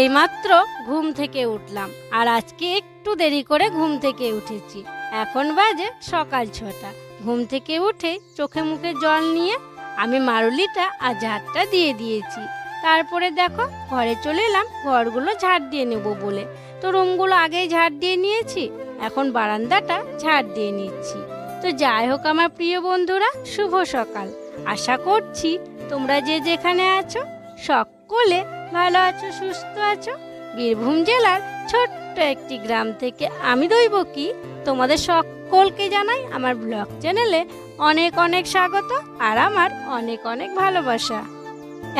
এইমাত্র ঘুম থেকে উঠলাম, আর আজকে একটু দেরি করে ঘুম থেকে উঠেছি। এখন বাজে সকাল ছটা। ঘুম থেকে উঠে চোখে মুখে জল নিয়ে আমি মারুলিটা আর ঝাড়টা দিয়ে দিয়েছি। তারপরে দেখো, ঘরে চলে এলাম, ঘরগুলো ঝাড় দিয়ে নেব বলে। তো রুমগুলো আগেই ঝাড় দিয়ে নিয়েছি, এখন বারান্দাটা ঝাড় দিয়ে নিচ্ছি। তো যাই হোক আমার প্রিয় বন্ধুরা, শুভ সকাল। আশা করছি তোমরা যে যেখানে আছো সকলে ভালো আছো, সুস্থ আছো? বীরভূম জেলার ছোট্ট একটি গ্রাম থেকে আমি দইব কি? তোমাদের সকলকে জানাই আমার ব্লগ চ্যানেলে অনেক অনেক স্বাগত আর আমার অনেক অনেক ভালোবাসা।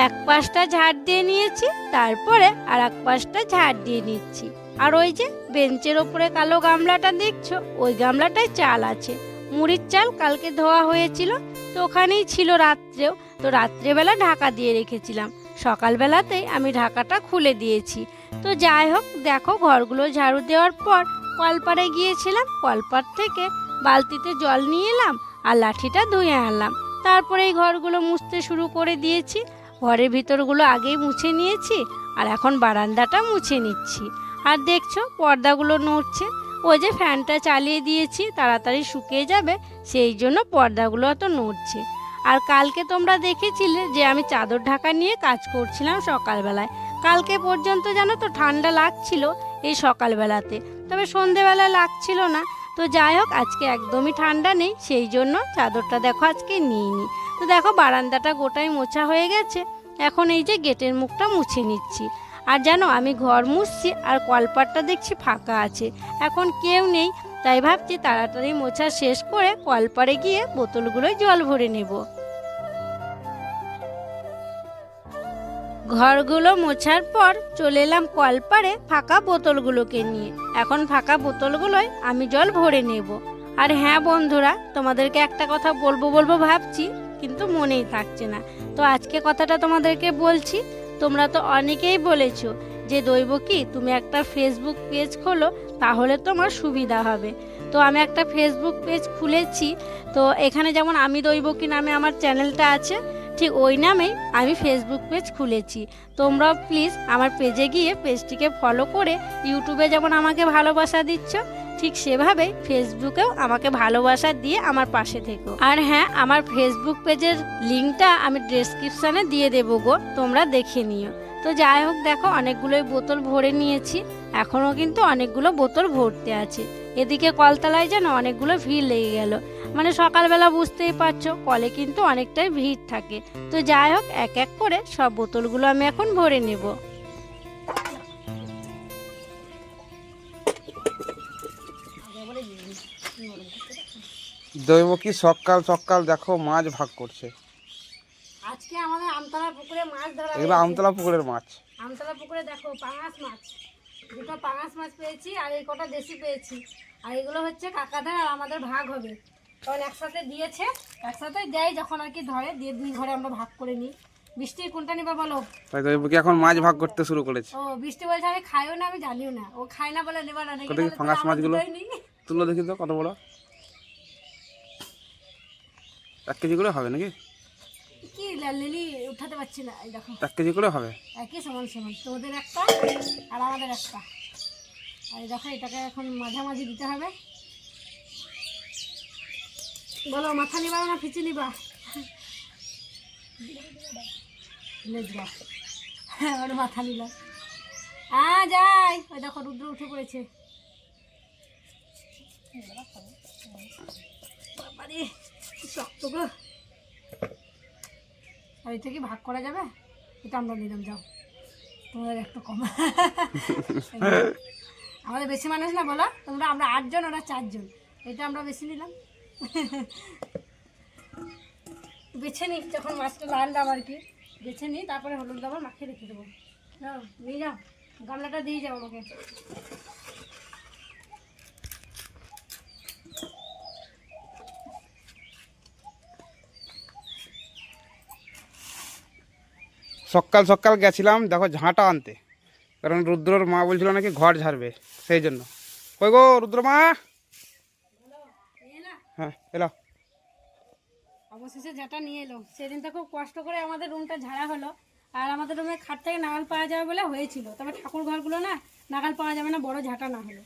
এক পাশটা ঝাড় দিয়ে নিয়েছি, তারপরে আর এক পাশটা ঝাড় দিয়ে নিচ্ছি। আর ওই যে বেঞ্চের ওপরে কালো গামলাটা দেখছ, ওই গামলাটায় চাল আছে। মুড়ির চাল কালকে ধোয়া হয়েছিল, তো ওখানেই ছিল রাত্রেও। তো রাত্রেবেলা ঢাকা দিয়ে রেখেছিলাম। সকালবেলাতেই আমি ঢাকাটা খুলে দিয়েছি। তো যাই হোক, দেখো ঘরগুলো ঝাড়ু দেওয়ার পর কলপাড়ে গিয়েছিলাম কলপাড় থেকে বালতিতে জল নিয়ে এলাম আর লাঠিটা ধুয়ে আনলাম। তারপরে এই ঘরগুলো মুছতে শুরু করে দিয়েছি। ঘরের ভিতরগুলো আগেই মুছে নিয়েছি আর এখন বারান্দাটা মুছে নিচ্ছি। আর দেখছ, পর্দাগুলো নড়ছে। ওই যে ফ্যানটা চালিয়ে দিয়েছি, তাড়াতাড়ি শুকিয়ে যাবে, সেই জন্য পর্দাগুলো অত নড়ছে। আর কালকে তোমরা দেখেছিলে যে আমি চাদর ঢাকা নিয়ে কাজ করছিলাম সকালবেলায়। কালকে পর্যন্ত জানো তো ঠান্ডা লাগছিল এই সকালবেলাতে, তবে সন্ধেবেলা লাগছিল না। তো যাই হোক, আজকে একদমই ঠান্ডা নেই, সেই জন্য চাদরটা দেখো আজকে নিইনি তো দেখো, বারান্দাটা গোটাই মোছা হয়ে গেছে। এখন এই যে গেটের মুখটা মুছে নিচ্ছি। আর জানো, আমি ঘর মুছছি আর কলপাটটা দেখছি ফাঁকা আছে। এখন কেউ নেই তাই ভাবছি তাড়াতাড়ি মোছা শেষ করে কলপারে গিয়ে বোতলগুলোয় জল ভরে নেব। ঘরগুলো মোছার পর চলে এলাম কলপারে ফাঁকা বোতলগুলোকে নিয়ে। এখন ফাঁকা বোতলগুলোয় আমি জল ভরে নেব। আর হ্যাঁ বন্ধুরা, তোমাদেরকে একটা কথা বলব বলব ভাবছি, কিন্তু মনেই থাকছে না। তো আজকে কথাটা তোমাদেরকে বলছি, তোমরা তো অনেকেই বলেছ যে দৈব কি? তুমি একটা ফেসবুক পেজ খোলো, তাহলে তোমার সুবিধা হবে। তো আমি একটা ফেসবুক পেজ খুলেছি, তো এখানে যেমন আমি দৈব কি নামে আমার চ্যানেলটা আছে, ঠিক ওই নামেই আমি ফেসবুক পেজ খুলেছি। তোমরাও প্লিজ আমার পেজে গিয়ে পেজটিকে ফলো করে ইউটিউবে যেমন আমাকে ভালোবাসা দিচ্ছ, ঠিক সেভাবেই ফেসবুকেও আমাকে ভালোবাসা দিয়ে আমার পাশে থেকো। আর হ্যাঁ আমার ফেসবুক পেজের লিঙ্কটা আমি ডেসক্রিপশানে দিয়ে দেবো গো, তোমরা দেখে নিও। তো যাই হোক, দেখো, অনেকগুলোই বোতল ভরে নিয়েছি। এখনও কিন্তু অনেকগুলো বোতল ভরতে আছে। এদিকে কলতলায় যেন অনেকগুলো ভিড় লেগে গেল। মানে সকালবেলা বুঝতেই পারছ, কলে কিন্তু অনেকটাই ভিড় থাকে। তো যাই হোক, এক এক করে সব বোতলগুলো আমি এখন ভরে নেব। দৈবকী সকাল সকাল দেখো মাছ ভাগ করছে। আজকে আমাদের আমতলা পুকুরে মাছ ধরা এগুলো আমতলা পুকুরের মাছ। আমতলা পুকুরে দেখো পাঙাশ মাছ। দুটো পাঙাশ মাছ পেয়েছি আর এই কটা দেশি পেয়েছি। আর এগুলো হচ্ছে কাকাদের আর আমাদের ভাগ হবে। কারণ একসাথে দিয়েছে একসাথে দেয় যখন আর কি ধরে দিয়ে দুই ঘরে আমরা ভাগ করে নিই। বৃষ্টি কোনটা নিবা বলো? তাই দৈবকী এখন মাছ ভাগ করতে শুরু করেছে? ও বৃষ্টি বলছে আমি খাইও না আমি জানিও না। ও খায় না বলে নেবা না নাকি ফাঙাস মাছগুলো? তুলো দেখি তো কত বড়? এক কেজি করে হবে নাকি? কি লিলি উঠাতে পারছি না এই দেখো। এক কেজি করে হবে? একই সমান সমান তোদের একটা আর আমাদের একটা। আর দেখো এটাকে এখন মাঝামাঝি দিতে হবে। বলো মাথা নিবা না ফিচি নিবা? লেজরা হ্যাঁ ওর মাথা নিলাম। আ যাই। ওই দেখো রুদ্র উঠে পড়েছে। বাবারে শক্ত গো। আর এটা কি ভাগ করা যাবে? এটা আমরা নিলাম, যাও। তোমাদের একটু কম। আমাদের বেশি মানুষ না, বলো? তোমরা আমরা আটজন, ওরা চারজন। এটা আমরা বেশি নিলাম। বেছে নিই যখন মাছটা লানলাম আর কি। বেছে নিই তারপরে হলুদ দাবার মাখিয়ে রেখে দেবো। নিয়ে যাও। গামলাটা দিয়ে যাও আমাকে। সকাল সকাল গেছিলাম দেখো ঝাঁটা আনতে। কারণ রুদ্রর মা বলছিল নাকি ঘর ঝাড়বে সেই জন্য। কই গো রুদ্র মা? হ্যাঁ এলো। অবশেষে যেটা নিয়ে এলো। সেদিন তো খুব কষ্ট করে আমাদের রুমটা ঝাড়া হলো। আর আমাদের রুমে খাট থেকে নাগাল পাওয়া যাবে বলে হয়েছিল। তবে ঠাকুর ঘরগুলো না নাগাল পাওয়া যাবে না বড় ঝাঁটা না হলে।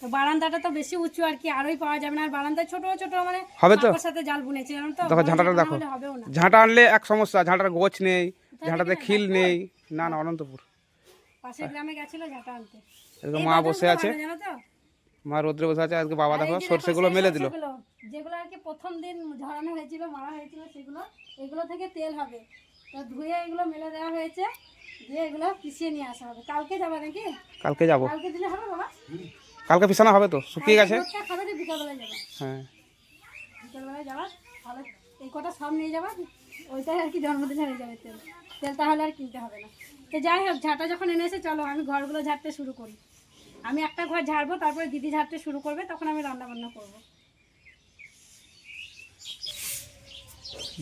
তো বারান্দাটা তো বেশি উঁচু আর কি আরোই পাওয়া যাবে না। আর বারান্দায় ছোট ছোট মানে হবে তো? সাথে জাল বুনেছে দেখো ঝাঁটাটা দেখো। ঝাঁটা আনলে এক সমস্যা ঝাঁটার গোছ নেই। ঝাঁটাতে খিল নেই। না না অনন্তপুর। পাশের গ্রামে গেছিল ঝাঁটা আনতে। মা বসে আছে। মা রোদ্রে বসে আছে আজকে বাবা দেখো সর্ষেগুলো মেলে দিল। যেগুলো আর কি প্রথম দিন ঝরানো হয়েছিল মারা হয়েছিল সেগুলো এগুলো থেকে তেল হবে। তো ধুয়ে এগুলো মেলে দেওয়া হয়েছে দিয়ে এগুলো পিষিয়ে নিয়ে আসা হবে। কালকে যাবে নাকি? কালকে যাব। কালকে দিলে হবে বাবা? কালকে পিছানো হবে তো শুকিয়ে গেছে। খাবে তো যাবে। হ্যাঁ। বিকালবেলায় যাবা তাহলে এই কটা সব নিয়ে যাবা ওইটাই আর কি জন্মদিনে হয়ে যাবে তেল। তেল তাহলে আর কিনতে হবে না। তো যাই হোক ঝাঁটা যখন এনেছে চলো আমি ঘরগুলো ঝাড়তে শুরু করি। আমি একটা ঘর ঝাড়বো তারপরে দিদি ঝাড়তে শুরু করবে তখন আমি রান্না বান্না করব।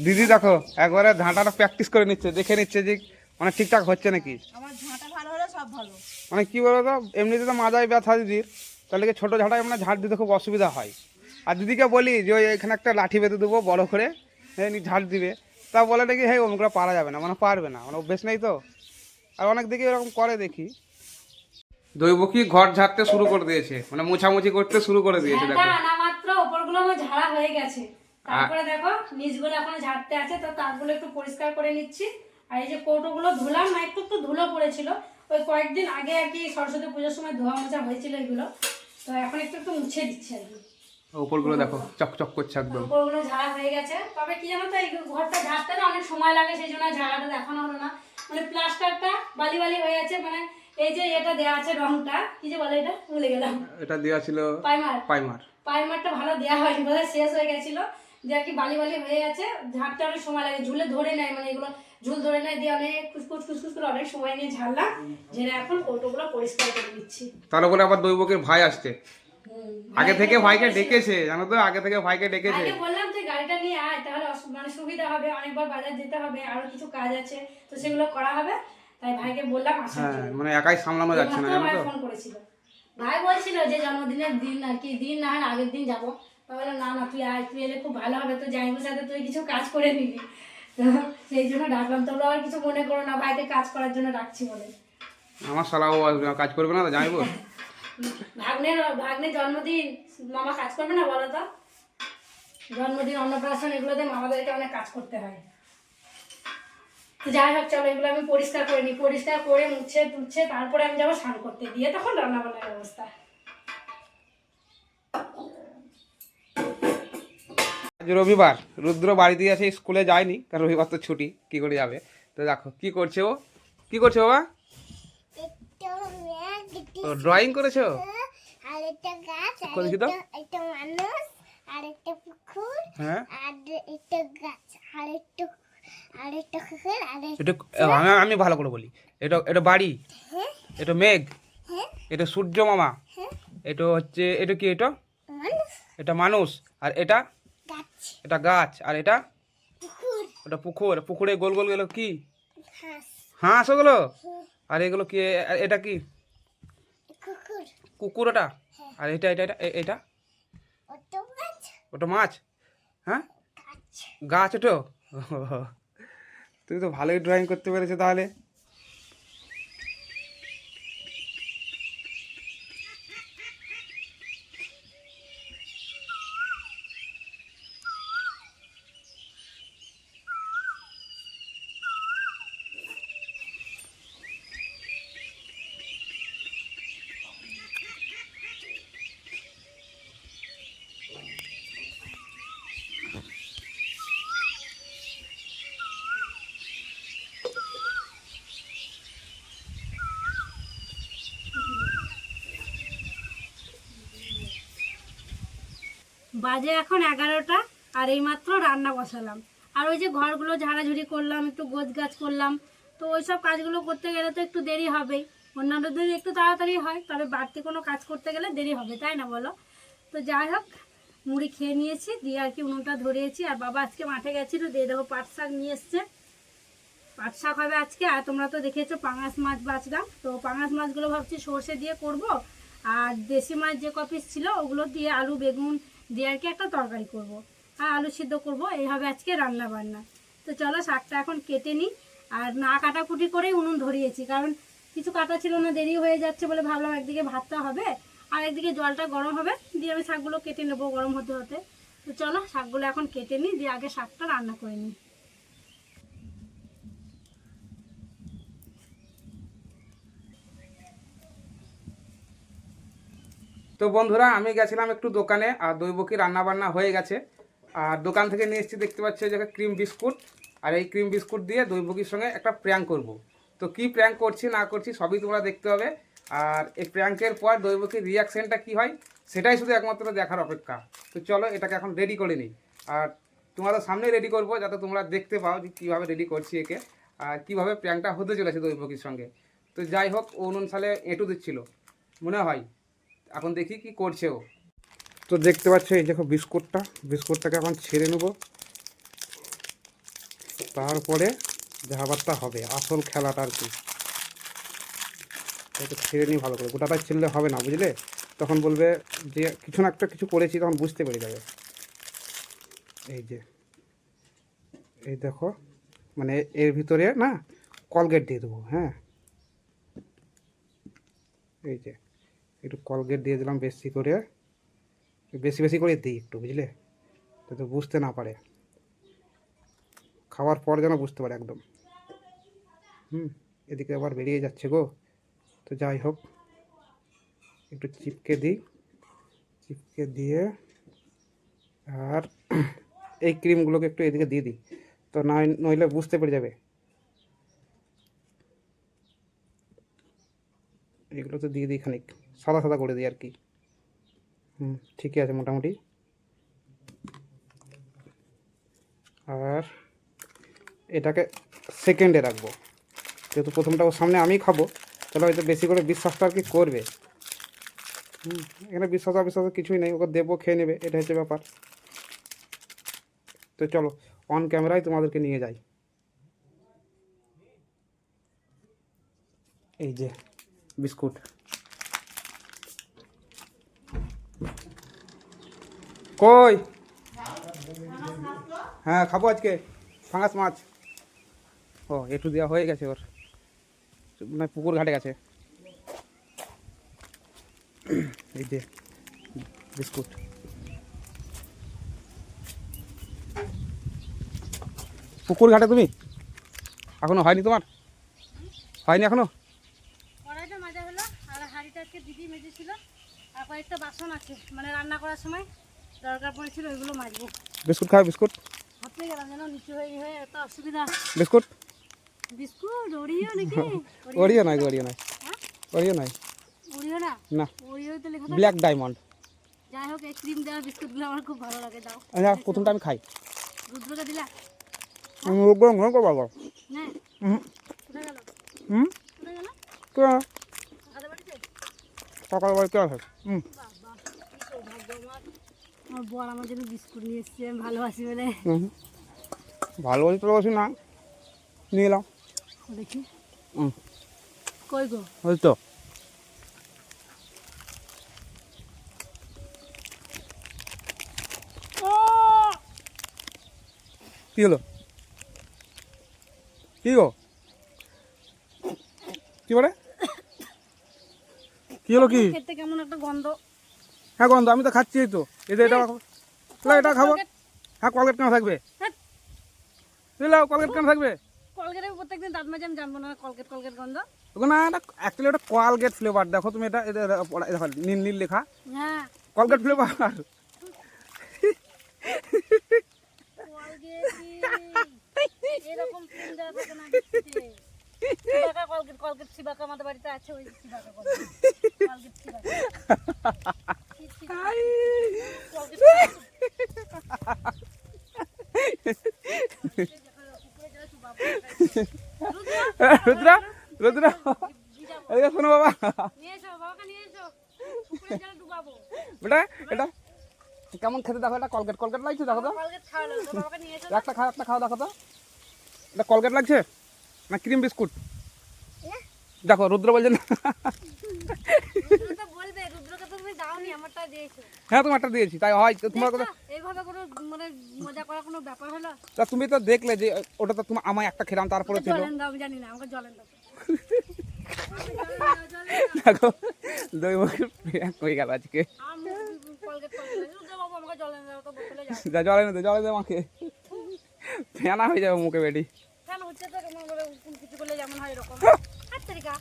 দিদি দেখো একবারে ঝাঁটাটা প্র্যাকটিস করে নিচ্ছে দেখে নিচ্ছে যে মানে ঠিকঠাক হচ্ছে নাকি। আমার ঝাঁটা ভালো হলে সব ভালো। মানে কি বলো তো এমনিতে তো মাজায় ব্যথা দিদির তাহলে কি ছোটো ঝাঁটায় মানে ঝাড় দিতে খুব অসুবিধা হয়। আর দিদিকে বলি যে ওই এখানে একটা লাঠি বেঁধে দেবো বড় করে ঝাড় দিবে। তা বলে নাকি হ্যাঁ ওম করে পারা যাবে না মানে পারবে না মানে অভ্যেস নেই তো? আর অনেক দিকে এরকম করে দেখি। দৈবকী ঘর ঝাড়তে শুরু করে দিয়েছে মানে মোছামুছি করতে শুরু করে দিয়েছে দেখো। হ্যাঁ, আনা মাত্র ওপরগুলো আমার ঝাড়া হয়ে গেছে। তারপরে দেখো নিচগুলো এখনও ঝাড়তে আছে তো তারগুলো একটু পরিষ্কার করে নিচ্ছি। আর এই যে কৌটোগুলো ধুলাম না একটু একটু ধুলো পড়েছিল। ওই কয়েকদিন আগে আর কি সরস্বতী পুজোর সময় ধোয়া মোছা হয়েছিল এগুলো তো এখন একটু একটু মুছে দিচ্ছি আর কি। ওপরগুলো দেখো চকচক করছে একদম। ওপরগুলো ঝাড়া হয়ে গেছে। তবে কি জানো তো এই ঘরটা ঝাড়তে না অনেক সময় লাগে সেই জন্য ঝাড়াটা দেখানো হলো না। মানে প্লাস্টারটা বালি বালি হয়ে আছে মানে এই যে এটা দেওয়া আছে রংটা কি যে বলে এটা? ভুলে গেলাম। এটা দেওয়া ছিল পাইমার। পাইমার। পাইমারটা ভালো দেওয়া হয়নি বোধহয় শেষ হয়ে গেছিল। যে আর কি বালি বালি হয়ে আছে ঝাড়তে অনেক সময় লাগে ঝুলে ধরে নেয় মানে এগুলো ঝুল ধরে নেয় দিয়ে অনেক খুসখুস খুসখুস করে অনেক সময় নিয়ে ঝাড়লাম। ঝেড়ে এখন কৌটোগুলো পরিষ্কার করে দিচ্ছি তাহলে বলে আবার দৈবকের ভাই আসছে। আগে থেকে ভাইকে ডেকেছে জানো তো? আগে থেকে ভাইকে ডেকেছে। আগে বললাম তুই গাড়িটা নিয়ে আয় তাহলে মানে সুবিধা হবে অনেকবার বাজার যেতে হবে আরও কিছু কাজ আছে তো সেগুলো করা হবে। তাই ভাইকে বললাম আসার হ্যাঁ মানে একাই সামলানো যাচ্ছে না জানো তো? ফোন করেছিল। ভাই বলছিল যে জন্মদিনের দিন আর কি দিন না হয় আগের দিন যাব। তো বললাম না না তুই আয় তুই এলে খুব ভালো হবে তো জাইবুর সাথে তুই কিছু কাজ করে নিবি। তো সেই জন্য ডাকলাম তোমরা আর কিছু মনে করো না ভাইকে কাজ করার জন্য ডাকছি বলে। আমার শালাও কাজ করবে না তো জানব ভাগ্নের ভাগ্নের জন্মদিন, মামা কাজ করবে না বলো তো? জন্মদিন, অন্নপ্রাশন, এগুলোতে মামাদেরকে অনেক কাজ করতে হয়। যাই হোক, চলো এগুলো আমি পরিষ্কার করে নিই। পরিষ্কার করে মুছে টুচ্ছে তারপরে আমি যাব স্নান করতে। দিয়ে তখন রান্না বান্নার ব্যবস্থা। আজ রবিবার। রুদ্র বাড়িতে আছে, স্কুলে যায়নি, কারণ রবিবার তো ছুটি। কি করে যাবে? তো দেখো, কি করছে ও? কি করছে বাবা? ড্রয়িং করেছ? গাছ। একটা মানুষ পুকুর হ্যাঁ। আর একটা গাছ পুকুর এটা আমি আমি ভালো করে বলি। এটা এটা বাড়ি? এটা মেঘ? হ্যাঁ। এটা সূর্য মামা? হ্যাঁ। এটা হচ্ছে এটা কি এটা? এটা মানুষ। আর এটা? এটা গাছ। আর এটা? ওটা পুকুর। পুকুরে গোল গোল গেলো কি? হাঁস ওগুলো? আর এগুলো কি এটা কি? কুকুর ওটা আর এটা এটা এটা এটা? ওটা মাছ। হ্যাঁ? গাছ। গাছ ওটো? তুমি তো ভালোই ড্রয়িং করতে পেরেছ তাহলে। বাজে এখন এগারোটা আর এইমাত্র রান্না বসালাম। আর ওই যে ঘরগুলো ঝাড়াঝুড়ি করলাম, একটু গোছ গাছ করলাম, তো ওই সব কাজগুলো করতে গেলে তো একটু দেরি হবেই অন্যান্য দিন একটু তাড়াতাড়ি হয়, তবে বাড়তি কোনো কাজ করতে গেলে দেরি হবে, তাই না বলো? তো যাই হোক, মুড়ি খেয়ে নিয়েছি, দিয়ে আর কি উনুনটা ধরিয়েছি, আর বাবা আজকে মাঠে গেছিল, দিয়ে দেখো পাট শাক নিয়ে এসছে। পাট শাক হবে আজকে, আর তোমরা তো দেখেছ পাঙাশ মাছ বাঁচলাম, তো পাঙাশ মাছগুলো ভাবছি সর্ষে দিয়ে করব, আর দেশি মাছ যে কপিস ছিল, ওগুলো দিয়ে আলু, বেগুন দিয়ে আর কি একটা তরকারি করব। আর আলু সিদ্ধ করব এই হবে আজকে রান্না বান্না। তো চলো শাকটা এখন কেটে নিই। আর না কাটাকুটি করেই উনুন ধরিয়েছি, কারণ কিছু কাটা ছিল না, দেরি হয়ে যাচ্ছে বলে ভাবলাম একদিকে ভাতটা হবে আর একদিকে জলটা গরম হবে, দিয়ে আমি শাকগুলো কেটে নেব গরম হতে হতে। তো চলো শাকগুলো এখন কেটে নিই, দিয়ে আগে শাকটা রান্না করে নিই। তো বন্ধুরা, আমি গেছিলাম একটু দোকানে, আর দৈবকী রান্না বান্না হয়ে গেছে। আর দোকান থেকে নিয়ে এসেছি, দেখতে পাচ্ছি যে ক্রিম বিস্কুট। আর এই ক্রিম বিস্কুট দিয়ে দৈবকীর সঙ্গে একটা প্র্যাঙ্ক করব। তো কি প্র্যাঙ্ক করছি, না করছি, সবই তোমরা দেখতে হবে আর এই প্র্যাঙ্কের পর দৈবকীর রিয়াকশনটা কি হয়, সেটাই শুধু একমাত্র দেখার অপেক্ষা। তো চলো, এটাকে এখন রেডি করে নিই। আর তোমাদের সামনে রেডি করব, যাতে তোমরা দেখতে পাও যে কীভাবে রেডি করছি একে, আর কীভাবে প্র্যাঙ্কটা হতে চলেছে দৈবকীর সঙ্গে। তো যাই হোক, ও নুন সালে এঁটু দিচ্ছিল। মনে হয়। এখন দেখি কি করছে ও। তো দেখতে পাচ্ছ, এই দেখো বিস্কুটটা। বিস্কুটটাকে এখন ছেড়ে নেব। তারপরে যাবারটা হবে, আসল খেলাটা আর কি। এটা ছেড়ে নিই ভালো করে, গোটাটা ছেড়লে হবে না, বুঝলে? তখন বলবে যে, কিছু না একটা কিছু করেছি, তখন বুঝতে পেরে যাবে। এই যে, এই দেখো মানে এর ভিতরে না, কলগেট দিয়ে দেবো হ্যাঁ? এই যে একটু কলগেট দিয়ে দিলাম বেশি করে। বেশি বেশি করে দিই একটু, বুঝলে? যাতে বুঝতে না পারে। খাওয়ার পর যেন বুঝতে পারে একদম। হুম, এদিকে আবার বেরিয়ে যাচ্ছে গো। তো যাই হোক, একটু চিপকে দিই। চিপকে দিয়ে আর এই ক্রিমগুলোকে একটু এদিকে দিয়ে দিই। তো না, নইলে বুঝতে পেরে যাবে। এগুলো তো দিয়ে দিই খানিক। সাদা সাদা করে দিই আর কি হুম, ঠিকই আছে মোটামুটি। আর এটাকে সেকেন্ডে রাখব। যেহেতু প্রথমটা ওর সামনে আমি খাব, তাহলে হয়তো বেশি করে বিশ্বাসটা আর কি করবে। হুম, এখানে বিশ্বাস অবিশ্বাস কিছুই নেই, ওকে দেবো, খেয়ে নেবে এটা হচ্ছে ব্যাপার। তো চলো অন ক্যামেরায় তোমাদেরকে নিয়ে যাই। এই যে, বিস্কুট। কই? হ্যাঁ খাব আজকে। ফাঙাস মাছ। ও একটু দেওয়া হয়ে গেছে ওর। মানে পুকুর ঘাটে গেছে। এই যে বিস্কুট। পুকুর ঘাটে তুমি? এখনও হয়নি তোমার? হয়নি এখনও? কড়াইটা মাজা হলো আর হাঁড়িটা আজকে দিদি মেজেছিল আর কয়েকটা বাসন আছে মানে রান্না করার সময়। দরকার পড়েছিল ওইগুলো মাজবো বিস্কুট খাও বিস্কুট। হাঁপতে গেলাম যেন নিচু হয়ে হয়ে এত অসুবিধা। বিস্কুট? বিস্কুট ওরিও নাকি? ওরিও গো, ওরিও নয় হ্যাঁ? ওরিও নয় ওরিও না? না। ওরিও তো লেখা ব্ল্যাক ডায়মন্ড। যাই হোক এই ক্রিম দেওয়া বিস্কুটগুলো আমার খুব ভালো লাগে দাও। আচ্ছা প্রথমটা আমি খাই। রুদ্রকে দিলা? আমি ওগুলো মনে করব না। হুম কোথায় গেল? হুম কোথায় গেল? তো কাদের বাড়িতে? আছে। হুম বাবা কি সৌভাগ্য আমার আমার বর আমার জন্য বিস্কুট নিয়ে এসছে আমি ভালোবাসি বলে। ভালোবাসি তো না? নিয়ে এলাম দেখি। কই গো? ওই তো। কি হলো? কি গো? কি বলে? কি হলো কি? খেতে কেমন একটা গন্ধ। হ্যাঁ গন্ধ আমি তো খাচ্ছি তো। এই যে এটা খাব। তাহলে এটা খাব। হ্যাঁ কলগেট কেন থাকবে? বুঝলো কলগেট কেন থাকবে? কলগেটে প্রত্যেকদিন দাঁত আমি জানব না কলগেট কলগেট গন্ধ। ওখানে একটা অ্যাকচুয়ালি ওটা কলগেট ফ্লেভার দেখো তুমি এটা এটা এটা দেখো নীল নীল লেখা। হ্যাঁ। কলগেট ফ্লেভার এরকম থাকে না কলগেট কলগেট সিবাকা আমাদের বাড়িতে আছে ওই Cibaca Colgate. Cibaca Rudra Rudra. এদিকে শোনো বাবা। বেটা এটা কেমন খেতে দেখো? এটা কলগেট কলগেট লাগছে দেখো তো। একটা খাও একটা খাও দেখো তো। এটা কলগেট লাগছে না ক্রিম বিস্কুট? দেখো রুদ্র বলছে না রুদ্র তো বলবে রুদ্রকে তো তুমি দাওনি আমারটা করে দিয়েছ হ্যাঁ তোমারটা দিয়েছি তাই হয় তোমার কথা এইভাবে কোনো মানে মজা করার কোনো ব্যাপার হলো? তা তুমি তো দেখলে যে ওটা তো তুমি আমায় একটা খেলাম তারপরে ছিল। দাও জানি না আমাকে জলেন দাও। দেখো দই মুখের প্রিয়াঙ্ক গেল আজকে। যা জলে না দে জলে দে আমাকে। ফেনা হয়ে যাবে মুখে হচ্ছে তো কিছু করলে যেমন হয় এরকম। তারিকা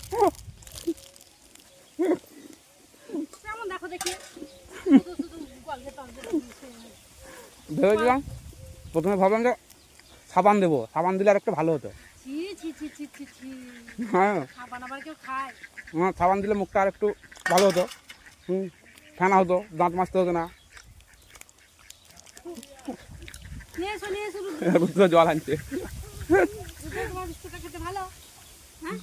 কেমন দেখো দেখি। ভেবেছিলাম প্রথমে ভাবলাম যে সাবান দেবো সাবান দিলে আর একটু ভালো হতো। হ্যাঁ। হ্যাঁ সাবান দিলে মুখটা আর একটু ভালো হতো। হুম ফেনা হতো দাঁত মাজতে হতো না। রুদ্র জল আনছে।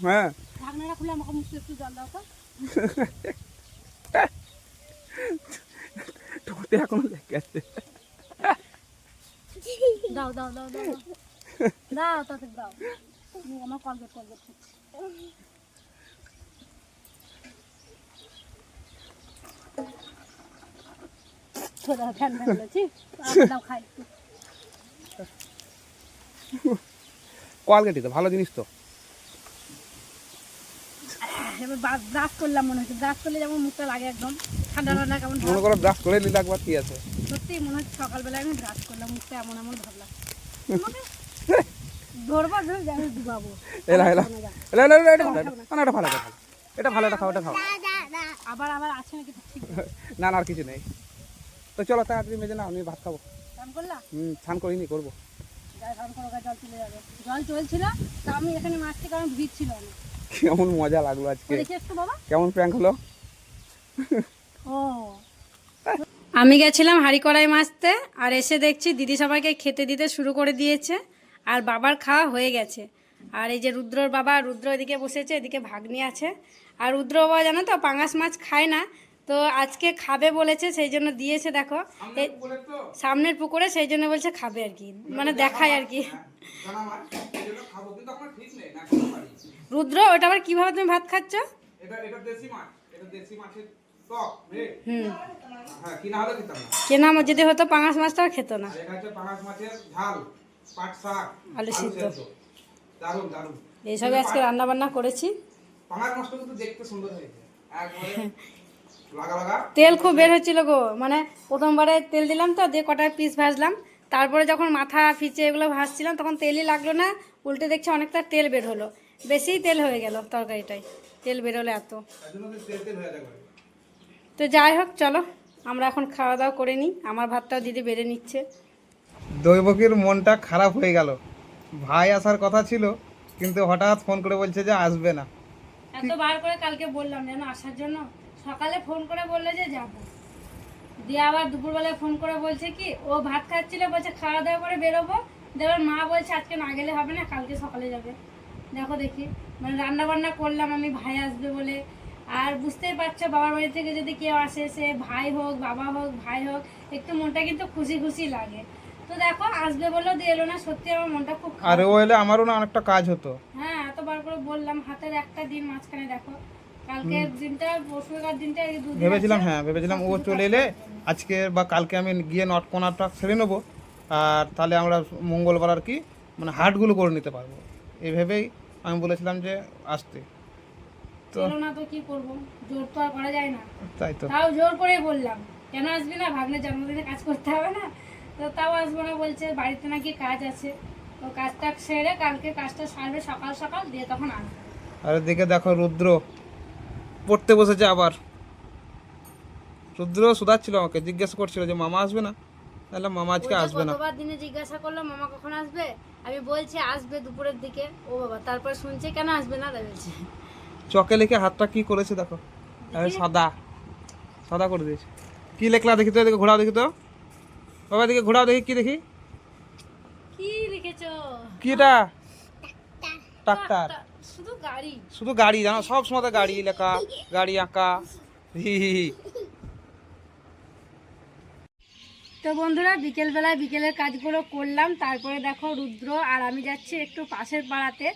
হ্যাঁ ঢাকনাটা খুলে আমাকে মুখে একটু জল দাও তো। ঠোঁটে এখনও লেগে আছে। দাও দাও দাও দাও দাও। তাতে দাও। আমার কলগেট কলগেট খাচ্ছি ছোটা ফ্যান ফ্যান বলেছি দাও খাই। কোয়ালিটি তো ভালো জিনিস তো। এবার ব্রাশ করলাম মনে হচ্ছে। ব্রাশ করলে যেমন মুখটা লাগে একদম। ঠান্ডা ঠান্ডা কেমন ভাব। মনে করো ব্রাশ করে নিলে একবার কি আছে? সত্যি মনে হচ্ছে সকালবেলায় আমি ব্রাশ করলাম মুখটা এমন এমন ভাবলাম। ধরবো ধরে যাই ডুবাবো এলা এলা। এলা এলা এলা, এটা ভালো না, এটা ভালো এটা ভালো। এটা খাও এটা খাও। আবার আবার আছে নাকি? ঠিক না না আর কিছু নেই। তো চলো তাড়াতাড়ি মেজে না আমি ভাত খাব। করলাম হুম স্নান করিনি করব। জল চলে যাবে। জল চলছিল তা আমি এখানে মাছতে কারণ ভিড় ছিল না কেমন মজা লাগল আজকে। কেমন প্র্যাঙ্ক হলো? আমি গেছিলাম হাঁড়ি কড়াই মাছতে আর এসে দেখছি দিদি সবাইকে খেতে দিতে শুরু করে দিয়েছে আর বাবার খাওয়া হয়ে গেছে। আর এই যে রুদ্রর বাবা রুদ্র এদিকে বসেছে এদিকে ভাগ্নি আছে। আর রুদ্র বাবা জানো তো পাঙাশ মাছ খায় না তো আজকে খাবে বলেছে সেই জন্য দিয়েছে দেখো। সামনের পুকুরে সেই জন্য বলছে খাবে আর কি মানে দেখায় আর কি। রুদ্র ওটা আবার কীভাবে তুমি ভাত খাচ্ছ? এটা এটা দেশি মাছ এটা দেশি মাছের হ্যাঁ কিনা হলে আমার যদি হতো পাঙাশ মাছটাও খেত না। আলু সিদ্ধ। এইসবে আজকে রান্না বান্না করেছি। তেল খুব বের হচ্ছিল গো। মানে প্রথমবারে তেল দিলাম তো দিয়ে কটা পিস ভাজলাম। তারপরে যখন মাথা ফিচে এগুলো ভাজছিলাম তখন তেলই লাগল না। উল্টে দেখছি অনেকটা তেল বের হলো। বেশিই তেল হয়ে গেল তরকারিটাই তেল বেরোলো এত। তার জন্য তো যাই হোক চলো। আমরা এখন খাওয়া দাওয়া করে নিই। আমার ভাতটাও দিদি বেড়ে নিচ্ছে। দৈবকীর মনটা খারাপ হয়ে গেল। ভাই আসার কথা ছিল কিন্তু হঠাৎ ফোন করে বলছে যে আসবে না। এতবার করে কালকে বললাম যেন আসার জন্য। সকালে ফোন করে বললে যে যাব। দিয়ে আবার দুপুরবেলায় ফোন করে বলছে কি ও ভাত খাচ্ছিল বলছে খাওয়া দাওয়া করে বেরোবো। দেওয়ার মা বলছে আজকে না গেলে হবে না কালকে সকালে যাবে। দেখো দেখি। মানে রান্না বান্না করলাম আমি ভাই আসবে বলে। আর বুঝতেই পারছ বাবার বাড়ি থেকে যদি কেউ আসে সে ভাই হোক বাবা হোক ভাই হোক একটু মনটা কিন্তু খুশি খুশি লাগে। তো দেখো আসবে বলেও দিয়ে এলো না সত্যি আমার মনটা খুব। আর ও এলে আমারও না অনেকটা কাজ হতো। হ্যাঁ এতবার করে বললাম হাতের একটা দিন মাঝখানে দেখো। কালকের দিনটা পরশুকার দিনটা ভেবেছিলাম হ্যাঁ ভেবেছিলাম ও চলে এলে আজকে বা কালকে আমি গিয়ে নট কোনাটা সেরে নেব। আর তাহলে আমরা মঙ্গলবার আর কি মানে হাটগুলো করে নিতে পারব। এই ভেবেই আমি বলেছিলাম যে আসতে। তো। না তো কি করব? জোর তো আর করা যায় না। তাই তো। তাও জোর করে বললাম কেন আসবি না? ভাগ্নের জন্মদিনে কাজ করতে হবে না? তো তাও আসব না বলছে বাড়িতে নাকি কাজ আছে। তো কাজটা সেরে কালকে কাজটা সারবে সকাল সকাল দিয়ে তখন আসবে। আর এদিকে দেখো রুদ্র পড়তে বসেছে আবার। রুদ্র সুধাচ্ছিল আমাকে জিজ্ঞেস করছিল যে মামা আসবে না? তাহলে মামা আজকে আসবে না। দিনে জিজ্ঞাসা করল মামা কখন আসবে? আমি বলছি আসবে দুপুরের দিকে। ও বাবা তারপর শুনছে কেন আসবে না? তাই বলছে। চকে লিখে হাতটা কি করেছে দেখো? সাদা। সাদা করে দিয়েছে। কি লেখলা দেখি তো এদিকে ঘোরাও দেখি তো। বাবা এদিকে ঘোরাও দেখি কি দেখি? কি লিখেছো? কি এটা? ট্রাক্টর। শুধু গাড়ি। শুধু গাড়ি জানো? সব সময় তো গাড়ি লেখা গাড়ি আঁকা। হি হি। তো বন্ধুরা বিকেলবেলায় বিকেলের কাজগুলো করলাম। তারপরে দেখো রুদ্র আর আমি যাচ্ছি একটু পাশের পাড়াতে।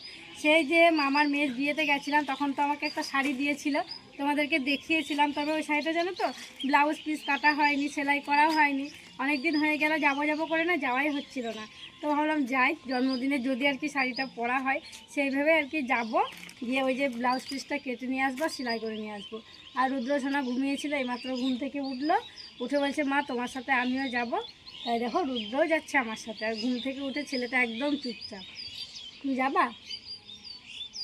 সেই যে মামার মেয়ের বিয়েতে গেছিলাম, তখন তো আমাকে একটা শাড়ি দিয়েছিল। তোমাদেরকে দেখিয়েছিলাম, তবে ওই শাড়িটা জানো তো, ব্লাউজ পিস কাটা হয়নি, সেলাই করাও হয়নি। অনেক দিন হয়ে গেল, যাব যাব করে না যাওয়াই হচ্ছিল না। তো ভাবলাম যাই, জন্মদিনে যদি আর কি শাড়িটা পরা হয় সেইভাবে আর কি যাব। গিয়ে ওই যে ব্লাউজ পিসটা কেটে নিয়ে আসব, সেলাই করে নিয়ে আসব। আর রুদ্র সোনা ঘুমিয়েছিল, এইমাত্র ঘুম থেকে উঠল। উঠে বলছে, মা, তোমার সাথে আমিও যাব। তাই দেখো, রুদ্রও যাচ্ছে আমার সাথে। আর ঘুম থেকে উঠে ছেলেটা একদম চুপচাপ। তুমি যাবা?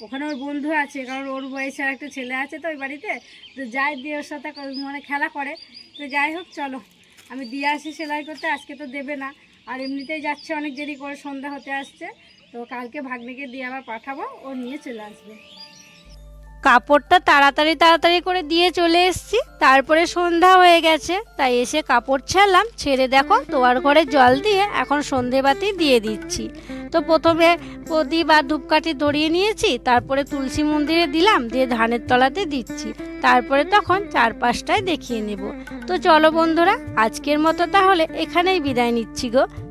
ওখানে ওর বন্ধু আছে, কারণ ওর বয়সের একটা ছেলে আছে তো ওই বাড়িতে, তো যাই দিয়ে ওর সাথে মানে খেলা করে। তো যাই হোক, চলো। আমি দিয়ে আসি সেলাই করতে, আজকে তো দেবে না। আর এমনিতেই যাচ্ছে অনেক দেরি করে সন্ধ্যা হতে আসছে, তো কালকে ভাগ্নিকে দিয়ে আবার পাঠাবো, ও নিয়ে চলে আসবে। কাপড়টা তাড়াতাড়ি তাড়াতাড়ি করে দিয়ে চলে এসেছি। তারপরে সন্ধ্যা হয়ে গেছে, তাই এসে কাপড় ছাড়লাম। ছেড়ে দেখো, তোয়ার ঘরে জল দিয়ে এখন সন্ধেবাতি দিয়ে দিচ্ছি। তো প্রথমে প্রদীপ আর ধূপকাঠি ধরিয়ে নিয়েছি, তারপরে তুলসী মন্দিরে দিলাম, দিয়ে ধানের তলাতে দিচ্ছি। তারপরে তখন চারপাশটায় দেখিয়ে নেব। তো চলো বন্ধুরা, আজকের মতো তাহলে এখানেই বিদায় নিচ্ছি গো।